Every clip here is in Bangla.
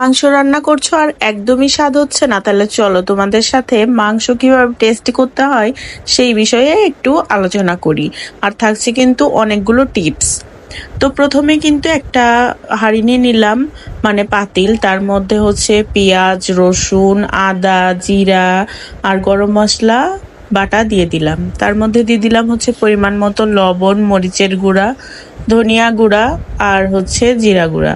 মাংস রান্না করছ আর একদমই স্বাদ হচ্ছে না। তাহলে চলো তোমাদের সাথে মাংস কীভাবে টেস্টি করতে হয় সেই বিষয়ে একটু আলোচনা করি। আর থাকছে কিন্তু অনেকগুলো টিপস তো প্রথমে কিন্তু একটা হাঁড়ি নিয়ে নিলাম মানে পাতিল। তার মধ্যে হচ্ছে পেঁয়াজ, রসুন, আদা, জিরা আর গরম মশলা, বাটা দিয়ে দিলাম। তার মধ্যে দিয়ে দিলাম হচ্ছে পরিমাণ মতো লবণ, মরিচের গুঁড়া ধনিয়া গুঁড়া আর হচ্ছে জিরা গুঁড়া।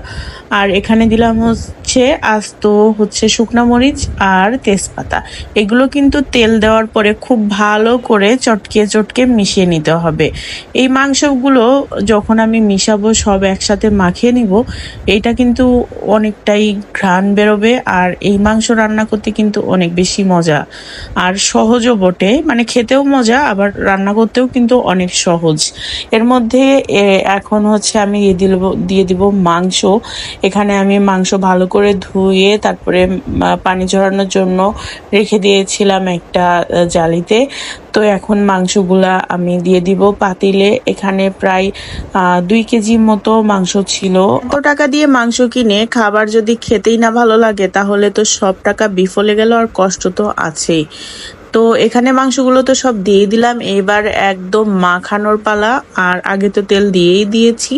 আর এখানে দিলাম হচ্ছে আস্ত হচ্ছে শুকনা মরিচ আর তেজপাতা। এগুলো কিন্তু তেল দেওয়ার পরে খুব ভালো করে চটকে চটকে মিশিয়ে নিতে হবে। এই মাংসগুলো যখন আমি মিশাবো সব একসাথে মাখিয়ে নিব, এটা কিন্তু অনেকটাই ঘ্রাণ বেরোবে আর এই মাংস রান্না করতে কিন্তু অনেক বেশি মজা। আর সহজও বটে মানে খেতেও মজা, আবার রান্না করতেও কিন্তু অনেক সহজ। এর মধ্যে এখন হচ্ছে আমি দিয়ে দিল, দিয়ে দিব মাংস। এখানে আমি মাংস ভালো করে ধুয়ে তারপরে পানি ঝরানোর জন্য রেখে দিয়েছিলাম একটা জালিতে। তো এখন মাংসগুলা আমি দিয়ে দিব পাতিলে। এখানে প্রায় দুই কেজি মতো মাংস ছিল। কত টাকা দিয়ে মাংস কিনে খাবার যদি খেতেই না ভালো লাগে, তাহলে তো সব টাকা বিফলে গেল আর কষ্ট তো আছেই। তো এখানে মাংসগুলো তো সব দিয়ে দিলাম। এবার একদম মাখানোর পালা, আর আগে তো তেল দিয়েই দিয়েছি।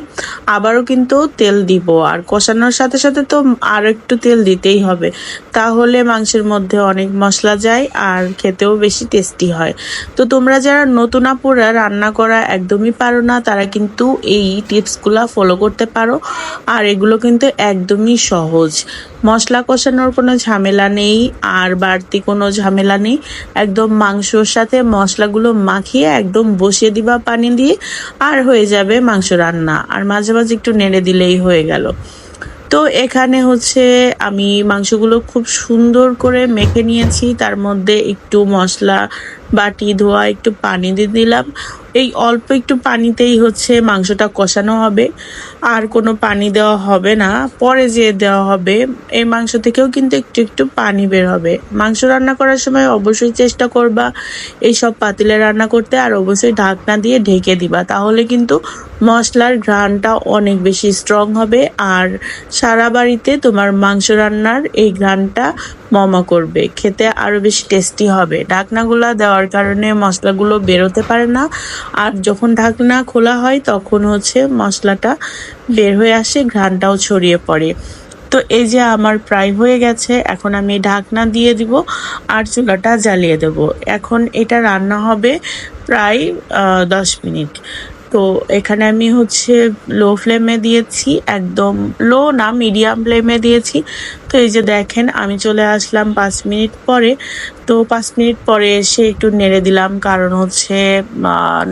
আবারও কিন্তু তেল দিব, আর কষানোর সাথে সাথে তো আর একটু তেল দিতেই হবে। তাহলে মাংসের মধ্যে অনেক মশলা যায়, আর খেতেও বেশি টেস্টি হয়। তো তোমরা যারা নতুন আপুরা, রান্না করা একদমই পারো না, তারা কিন্তু এই টিপসগুলো ফলো করতে পারো। আর এগুলো কিন্তু একদমই সহজ। মশলা কষানোর কোনো ঝামেলা নেই, আর বাড়তি কোনো ঝামেলা নেই। একদম মাংসর সাথে মশলাগুলো মাখিয়ে একদম বসিয়ে দিবা পানি দিয়ে, আর হয়ে যাবে মাংস রান্না। আর মাঝে মাঝে একটু নেড়ে দিলেই হয়ে গেল। তো এখানে হচ্ছে আমি মাংসগুলো খুব সুন্দর করে মেখে নিয়েছি। তার মধ্যে একটু মশলা বাটি, ধোয়া, একটু পানি দিয়ে দিলাম। এই অল্প একটু পানিতেই হচ্ছে মাংসটা কষানো হবে। আর কোনো পানি দেওয়া হবে না। পরে যে দেওয়া হবে, এই মাংস থেকেও কিন্তু একটু একটু পানি বের হবে। মাংস রান্না করার সময় অবশ্যই চেষ্টা করবা এই সব পাতিলে রান্না করতে। আর অবশ্যই ঢাকনা দিয়ে ঢেকে দিবা। তাহলে কিন্তু মশলার ঘ্রাণটা অনেক বেশি স্ট্রং হবে। আর সারা বাড়িতে তোমার মাংস রান্নার এই ঘ্রাণটা মমা করবে। খেতে আরও বেশি টেস্টি হবে। ঢাকনাগুলা দেওয়ার কারণে মশলাগুলো বেরোতে পারে না। আর যখন ঢাকনা খোলা হয়, তখন হচ্ছে মশলাটা বের হয়ে আসে, ঘ্রাণটাও ছড়িয়ে পড়ে। তো এই যে আমার প্রায় হয়ে গেছে, এখন আমি ঢাকনা দিয়ে দিব আর চুলাটা জ্বালিয়ে দেব। এখন এটা রান্না হবে প্রায় দশ মিনিট। তো এখানে আমি হচ্ছে লো ফ্লেমে দিয়েছি, একদম লো না, মিডিয়াম ফ্লেমে দিয়েছি। তো এই যে দেখেন, আমি চলে আসলাম পাঁচ মিনিট পরে। তো পাঁচ মিনিট পরে এসে একটু নেড়ে দিলাম, কারণ হচ্ছে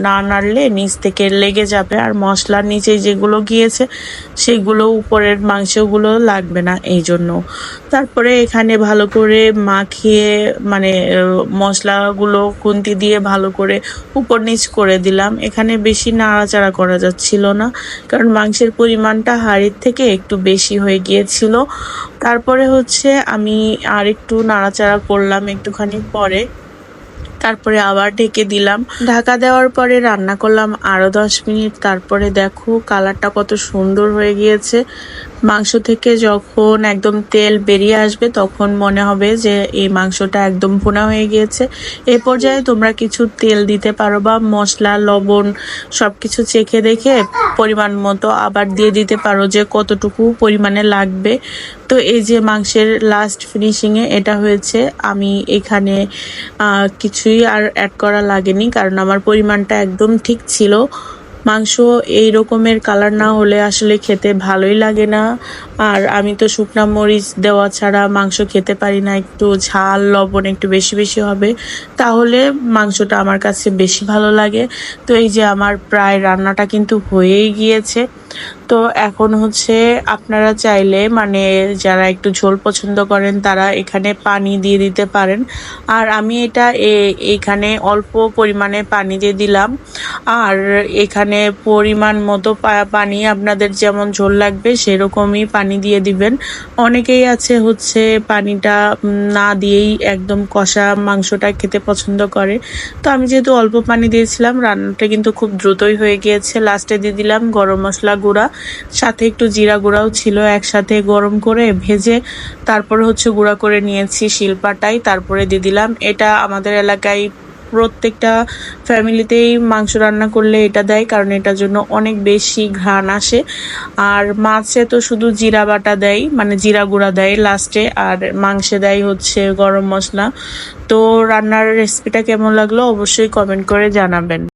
না নাড়লে নিচ থেকে লেগে যাবে। আর মশলার নিচে যেগুলো গিয়েছে, সেগুলো উপরের মাংসগুলো লাগবে না এই জন্য। তারপরে এখানে ভালো করে মাখিয়ে মানে মশলাগুলো খুন্তি দিয়ে ভালো করে উপর নিচ করে দিলাম। এখানে বেশি নাড়াচাড়া করা যাচ্ছিল না, কারণ মাংসের পরিমাণটা হাড়ির থেকে একটু বেশি হয়ে গিয়েছিল। তারপরে হচ্ছে আমি আর একটু নাড়াচাড়া করলাম একটুখানি পরে। তারপরে আবার ঢেকে দিলাম। ঢাকা দেওয়ার পরে রান্না করলাম আরও দশ মিনিট। তারপরে দেখো কালারটা কত সুন্দর হয়ে গিয়েছে। মাংস থেকে যখন একদম তেল বেরিয়ে আসবে, তখন মনে হবে যে এই মাংসটা একদম ভুনা হয়ে গিয়েছে। এ পর্যায়ে তোমরা কিছু তেল দিতে পারো বা মশলা, লবণ সব কিছু চেখে দেখে পরিমাণ মতো আবার দিয়ে দিতে পারো যে কতটুকু পরিমাণে লাগবে। তো এই যে মাংসের লাস্ট ফিনিশিংয়ে এটা হয়েছে। আমি এখানে কিছুই আর অ্যাড করা লাগেনি কারণ আমার পরিমাণটা একদম ঠিক ছিল। মাংস এই রকমের কালার না হলে আসলে খেতে ভালোই লাগে না। আর আমি তো শুকনা মরিচ দেওয়া ছাড়া মাংস খেতে পারি না, একটু ঝাল, লবণ একটু বেশি বেশি হবে। তাহলে মাংসটা আমার কাছে বেশি ভালো লাগে। তো এই যে আমার প্রায় রান্নাটা কিন্তু হয়েই গিয়েছে। তো এখন হচ্ছে আপনারা চাইলে মানে যারা একটু ঝোল পছন্দ করেন, তারা এখানে পানি দিয়ে দিতে পারেন। আর আমি এটা এখানে অল্প পরিমাণে পানি দিয়ে দিলাম। আর এখানে পরিমাণ মতো পানি আপনাদের যেমন ঝোল লাগবে, সেরকমই পানি দিয়ে দিবেন। অনেকেই আছে হচ্ছে পানিটা না দিয়েই একদম কষা মাংসটা খেতে পছন্দ করে। তো আমি যেহেতু অল্প পানি দিয়েছিলাম, রান্নাটা কিন্তু খুব দ্রুতই হয়ে গিয়েছে। লাস্টে দিয়ে দিলাম গরম মশলা গুঁড়া। সাথে একটু জিরা গুঁড়াও ছিল একসাথে গরম করে ভেজে তারপরে হচ্ছে গুঁড়া করে নিয়েছি শিলপাটাই, তারপরে দিয়ে দিলাম। এটা আমাদের এলাকায় প্রত্যেকটা ফ্যামিলিতেই মাংস রান্না করলে এটা দেয়, কারণ এটার জন্য অনেক বেশি ঘ্রাণ আসে। আর মাছে তো শুধু জিরা বাটা দেয় মানে জিরা গুঁড়া দেয় লাস্টে আর মাংসে দেয় হচ্ছে গরম মশলা। তো রান্নার রেসিপিটা কেমন লাগল অবশ্যই কমেন্ট করে জানাবেন।